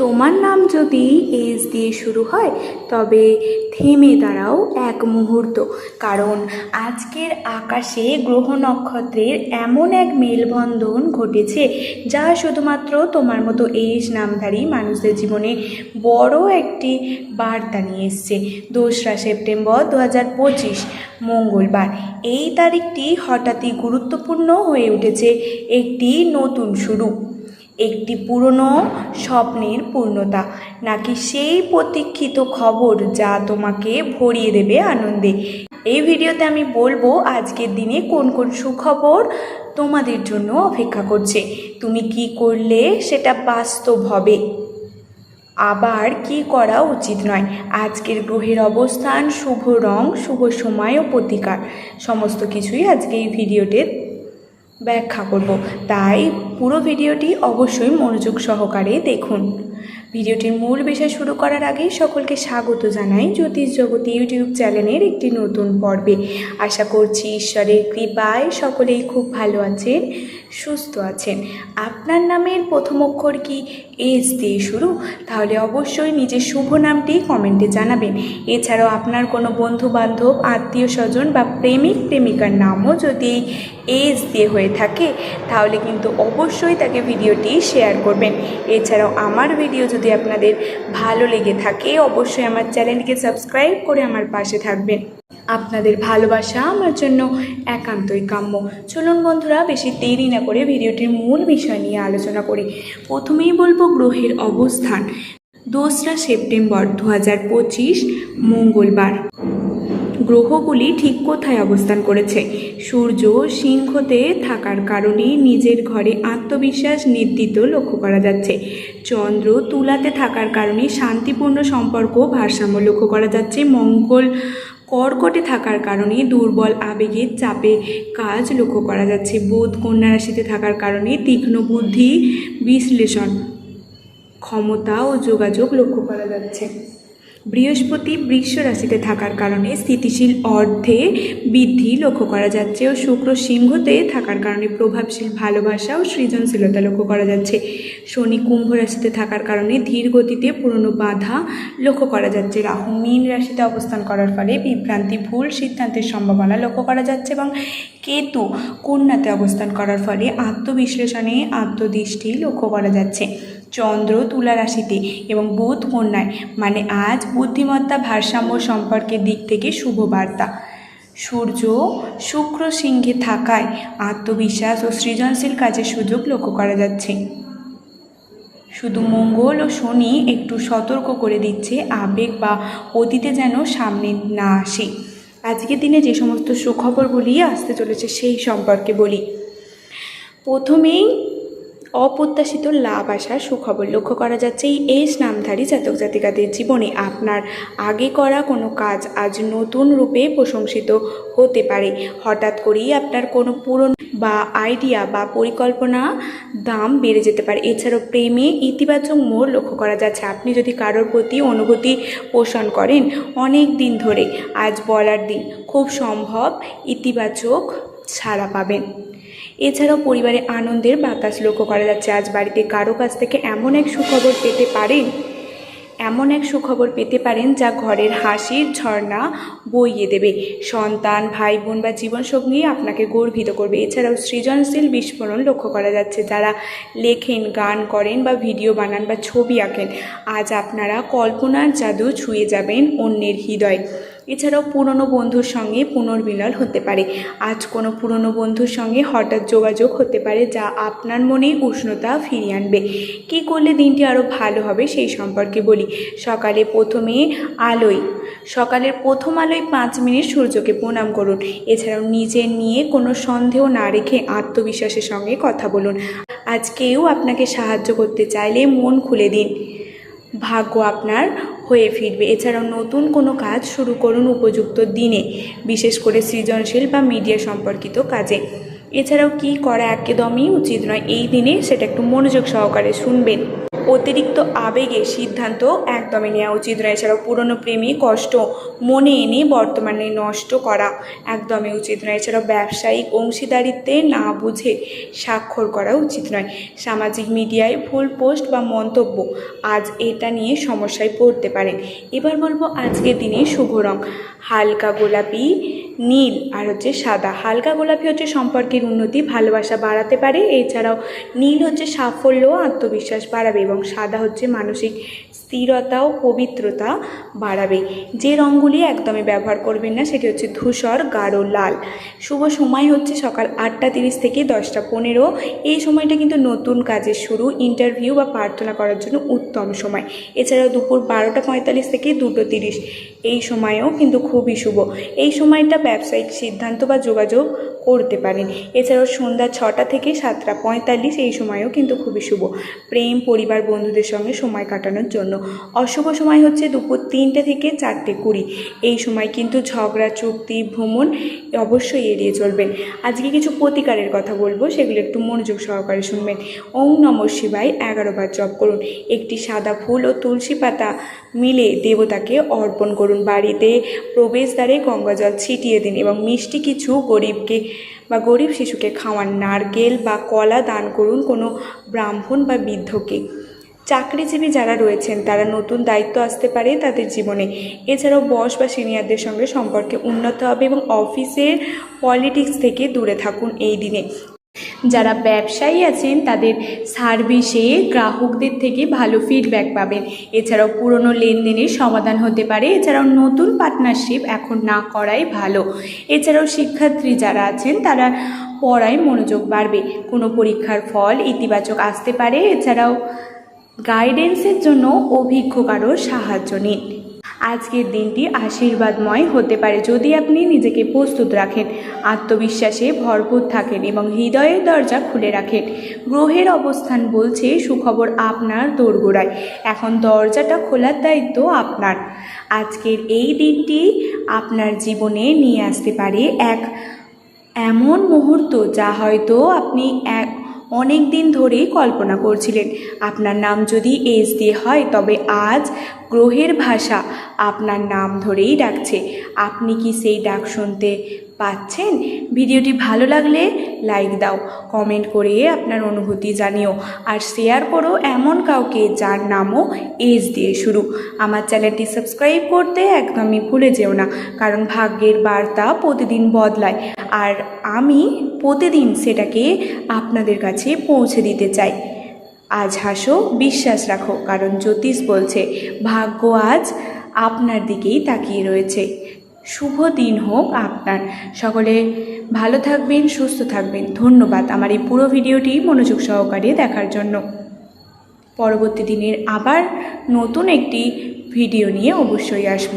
তোমার নাম যদি এস দিয়ে শুরু হয়, তবে থেমে দাঁড়াও এক মুহূর্ত, কারণ আজকের আকাশে গ্রহ নক্ষত্রের এমন এক মেলবন্ধন ঘটেছে, যা শুধুমাত্র তোমার মতো এস নামধারী মানুষদের জীবনে বড় একটি বার্তা নিয়ে এসছে। দোসরা সেপ্টেম্বর দু হাজার পঁচিশ, মঙ্গলবার। এই তারিখটি হঠাৎই গুরুত্বপূর্ণ হয়ে উঠেছে, একটি নতুন শুরু। একটি পুরনো স্বপ্নের পূর্ণতা। নাকি সেই প্রতীক্ষিত খবর যা তোমাকে ভরিয়ে দেবে আনন্দে? এই ভিডিওতে আমি বলব, আজকের দিনে কোন কোন সুখবর তোমাদের জন্য অপেক্ষা করছে? তুমি কি করলে সেটা বাস্তব হবে? আবার কি করা উচিত নয়? আজকের গ্রহের অবস্থান, শুভ রং, শুভ সময় ও প্রতিকার। সমস্ত কিছুই আজকে এই ভিডিওতে ব্যাখ্যা করব। তাই পুরো ভিডিওটি অবশ্যই মনোযোগ সহকারে দেখুন। ভিডিওটির মূল বিষয় শুরু করার আগে সকলকে স্বাগত জানাই জ্যোতিষ জগৎ ইউটিউব চ্যানেলের একটি নতুন পর্বে। আশা করছি ঈশ্বরের কৃপায় সকলেই খুব ভালো আছেন। সুস্থ আছেন। আপনার নামের প্রথম অক্ষর কি এস দিয়ে শুরু? তাহলে অবশ্যই নিজের শুভ নামটি কমেন্টে জানাবেন। এছাড়াও আপনার কোনো বন্ধু বান্ধব আত্মীয় স্বজন বা প্রেমিক, প্রেমিকার নামও যদি এস দিয়ে হয়ে থাকে, তাহলে কিন্তু অবশ্যই তাকে ভিডিওটি শেয়ার করবেন। এছাড়াও আমার ভিডিও যদি আপনাদের ভালো লেগে থাকে, অবশ্যই আমার চ্যানেলকে সাবস্ক্রাইব করে আমার পাশে থাকবেন। আপনাদের ভালোবাসা আমার জন্য একান্তই কাম্য। চলুন বন্ধুরা, বেশি দেরি না করে ভিডিওটির মূল বিষয় নিয়ে আলোচনা করি। প্রথমেই বলব গ্রহের অবস্থান। দোসরা সেপ্টেম্বর দু হাজার পঁচিশ, মঙ্গলবার। গ্রহগুলি ঠিক কোথায় অবস্থান করেছে? সূর্য সিংহতে থাকার কারণে নিজের ঘরে আত্মবিশ্বাস নেতৃত্ব লক্ষ্য করা যাচ্ছে। চন্দ্র তুলাতে থাকার কারণে শান্তিপূর্ণ সম্পর্ক ভারসাম্য লক্ষ্য করা যাচ্ছে। মঙ্গল কর্কটে থাকার কারণে দুর্বল আবেগের চাপে কাজ লক্ষ্য করা যাচ্ছে। বোধ কন্যা রাশিতে থাকার কারণে তীক্ষ্ণ বুদ্ধি বিশ্লেষণ, ক্ষমতা ও যোগাযোগ লক্ষ্য করা যাচ্ছে। বৃহস্পতি বৃক্ষ রাশিতে থাকার কারণে স্থিতিশীল অর্ধে বৃদ্ধি লক্ষ্য করা যাচ্ছে ও শুক্র সিংহতে থাকার কারণে প্রভাবশীল ভালোবাসা ও সৃজনশীলতা লক্ষ্য করা যাচ্ছে। শনি কুম্ভ রাশিতে থাকার কারণে ধীর গতিতে পুরনো বাধা লক্ষ্য করা যাচ্ছে। রাহু মীন রাশিতে অবস্থান করার ফলে বিভ্রান্তি, ভুল সিদ্ধান্তের সম্ভাবনা লক্ষ্য করা যাচ্ছে এবং কেতু কন্যাতে অবস্থান করার ফলে আত্মবিশ্লেষণে আত্মদৃষ্টি লক্ষ্য করা যাচ্ছে। চন্দ্র, তুলা রাশিতে এবং বুধ কন্যায় মানে আজ বুদ্ধিমত্তা ভারসাম্য সম্পর্কের দিক থেকে শুভ বার্তা। সূর্য শুক্র সিংহে থাকায় আত্মবিশ্বাস ও সৃজনশীল কাজের সুযোগ লক্ষ্য করা যাচ্ছে। শুধু মঙ্গল ও শনি একটু সতর্ক করে দিচ্ছে আবেগ বা অতীতে যেন সামনে না আসে। আজকের দিনে যে সমস্ত সুখবরগুলি আসতে চলেছে সেই সম্পর্কে বলি। প্রথমেই অপ্রত্যাশিত লাভ আসার সুখবর লক্ষ্য করা যাচ্ছে এই এস নামধারী জাতক জাতিকাদের জীবনে। আপনার আগে করা কোনো কাজ আজ নতুন রূপে প্রশংসিত হতে পারে। হঠাৎ করেই আপনার কোনো পুরনো বা আইডিয়া বা পরিকল্পনা দাম বেড়ে যেতে পারে। এছাড়াও প্রেমে ইতিবাচক মোড় লক্ষ্য করা যাচ্ছে। আপনি যদি কারোর প্রতি অনুভূতি পোষণ করেন অনেক দিন ধরে, আজ বলার দিন, খুব সম্ভব ইতিবাচক ছাড়া পাবেন। এছাড়াও পরিবারে আনন্দের বাতাস লক্ষ্য করা যাচ্ছে। আজ বাড়িতে কারও কাছ থেকে এমন এক সুখবর পেতে পারেন, এমন এক সুখবর পেতে পারেন যা ঘরের হাসির ঝর্ণা বইয়ে দেবে। সন্তান ভাই বোন বা জীবনসঙ্গী আপনাকে গর্বিত করবে। এছাড়াও সৃজনশীল বিস্ফোরণ লক্ষ্য করা যাচ্ছে। যারা লেখেন, গান করেন বা ভিডিও বানান বা ছবি আঁকেন, আজ আপনারা কল্পনার জাদু ছুঁয়ে যাবেন অন্যের হৃদয়। এছাড়াও পুরনো বন্ধুর সঙ্গে পুনর্মিলন হতে পারে। আজ কোনো পুরনো বন্ধুর সঙ্গে হঠাৎ যোগাযোগ হতে পারে যা আপনার মনে উষ্ণতা ফিরিয়ে আনবে। কী করলে দিনটি আরও ভালো হবে সেই সম্পর্কে বলি। সকালে প্রথমে আলোয়, সকালের প্রথম আলোয় পাঁচ মিনিট সূর্যকে প্রণাম করুন। এছাড়াও নিজের নিয়ে কোনো সন্দেহ না রেখে আত্মবিশ্বাসের সঙ্গে কথা বলুন। আজ কেউ আপনাকে সাহায্য করতে চাইলে মন খুলে দিন। ভাগ্য আপনার হয়ে ফিরবে। এছাড়াও নতুন কোনো কাজ শুরু করুন উপযুক্ত দিনে, বিশেষ করে সৃজনশীল বা মিডিয়া সম্পর্কিত কাজে। এছাড়াও কি করা একদমই উচিত নয়, এই দিনে সেটা একটু মনোযোগ সহকারে শুনবেন। অতিরিক্ত আবেগে সিদ্ধান্ত একদমই নেওয়া উচিত নয়। এছাড়াও পুরনো প্রেমে কষ্ট মনে এনে বর্তমানে নষ্ট করা একদমই উচিত নয়। এছাড়াও ব্যবসায়িক অংশীদারিত্বে না বুঝে স্বাক্ষর করা উচিত নয়। সামাজিক মিডিয়ায় ভুল পোস্ট বা মন্তব্য আজ এটা নিয়ে সমস্যায় পড়তে পারেন এবার বলব আজকের দিনে শুভ রং। হালকা গোলাপি নীল আর হচ্ছে সাদা। হালকা গোলাপি হচ্ছে সম্পর্কের উন্নতি, ভালোবাসা বাড়াতে পারে। এছাড়াও নীল হচ্ছে সাফল্য আত্মবিশ্বাস বাড়াবে এবং সাদা হচ্ছে মানসিক স্থিরতা ও পবিত্রতা বাড়াবে। যে রঙগুলি একদমই ব্যবহার করবেন না, সেটি হচ্ছে ধূসর, গাঢ়, লাল। শুভ সময় হচ্ছে সকাল আটটা তিরিশ থেকে দশটা পনেরো। এই সময়টা কিন্তু নতুন কাজের শুরু ইন্টারভিউ বা প্রার্থনা করার জন্য উত্তম সময়। এছাড়াও দুপুর বারোটা পঁয়তাল্লিশ থেকে দুটো তিরিশ। এই সময়েও কিন্তু খুবই শুভ। এই সময়টা ব্যবসায়িক সিদ্ধান্ত বা যোগাযোগ করতে পারেন। এছাড়াও সন্ধ্যা ছটা থেকে সাতটা পঁয়তাল্লিশ এই সময়ও কিন্তু খুবই শুভ। প্রেম, পরিবার, বন্ধুদের সঙ্গে সময় কাটানোর জন্য। অশুভ সময় হচ্ছে দুপুর তিনটে থেকে চারটে কুড়ি। এই সময় কিন্তু ঝগড়া, চুক্তি, ভ্রমণ অবশ্যই এড়িয়ে চলবেন। আজকে কিছু প্রতিকারের কথা বলব, সেগুলো একটু মনোযোগ সহকারে শুনবেন। ওং নম শিবায় এগারো বার জপ করুন। একটি সাদা ফুল ও তুলসী পাতা মিলে দেবতাকে অর্পণ করুন। বাড়িতে প্রবেশদ্বারে গঙ্গাজল ছিটিয়ে দিন এবং মিষ্টি কিছু গরিবকে বা গরিব শিশুকে খাওয়ান, নারকেল বা কলা দান করুন কোনো ব্রাহ্মণ বা বৃদ্ধকে। চাকরিজীবী যারা রয়েছেন, তারা নতুন দায়িত্ব আসতে পারে তাদের জীবনে। এছাড়াও বস বা সিনিয়রদের সঙ্গে সম্পর্কে উন্নত হবে এবং অফিসের পলিটিক্স থেকে দূরে থাকুন এই দিনে। যারা ব্যবসায়ী আছেন, তাদের সার্ভিসে গ্রাহকদের থেকে ভালো ফিডব্যাক পাবেন। এছাড়াও পুরনো লেনদেনের সমাধান হতে পারে। এছাড়াও নতুন পার্টনারশিপ এখন না করাই ভালো। এছাড়াও শিক্ষার্থী যারা আছেন, তারা পড়ায় মনোযোগ বাড়বে। কোনো পরীক্ষার ফল ইতিবাচক আসতে পারে। এছাড়াও গাইডেন্সের জন্য অভিজ্ঞ কারোর সাহায্য নিন। আজকের দিনটি আশীর্বাদময় হতে পারে যদি আপনি নিজেকে প্রস্তুত রাখেন, আত্মবিশ্বাসে ভরপুর থাকেন এবং হৃদয়ের দরজা খুলে রাখেন। গ্রহের অবস্থান বলছে সুখবর আপনার দোরগোড়ায়। এখন দরজাটা খোলার দায়িত্ব আপনার। আজকের এই দিনটি আপনার জীবনে নিয়ে আসতে পারে এক এমন মুহূর্ত যা হয়তো আপনি এক অনেক দিন ধরেই কল্পনা করছিলেন। আপনার নাম যদি এস দিয়ে হয়, তবে আজ গ্রহের ভাষা আপনার নাম ধরেই ডাকছে। আপনি কি সেই ডাক শুনতে পাচ্ছেন? ভিডিওটি ভালো লাগলে লাইক দাও, কমেন্ট করে আপনার অনুভূতি জানিও, আর শেয়ার করো এমন কাউকে যার নামও এজ দিয়ে শুরু। আমার চ্যানেলটি সাবস্ক্রাইব করতে একদমই ভুলে যেও না, কারণ ভাগ্যের বার্তা প্রতিদিন বদলায়, আর আমি প্রতিদিন সেটাকে আপনাদের কাছে পৌঁছে দিতে চাই। আজ হাসো, বিশ্বাস রাখো, কারণ জ্যোতিষ বলছে, ভাগ্য আজ আপনার দিকেই তাকিয়ে রয়েছে। শুভ দিন হোক আপনার। সকলে ভালো থাকবেন, সুস্থ থাকবেন। ধন্যবাদ আমার এই পুরো ভিডিওটি মনোযোগ সহকারে দেখার জন্য। পরবর্তী দিনের আবার নতুন একটি ভিডিও নিয়ে অবশ্যই আসব।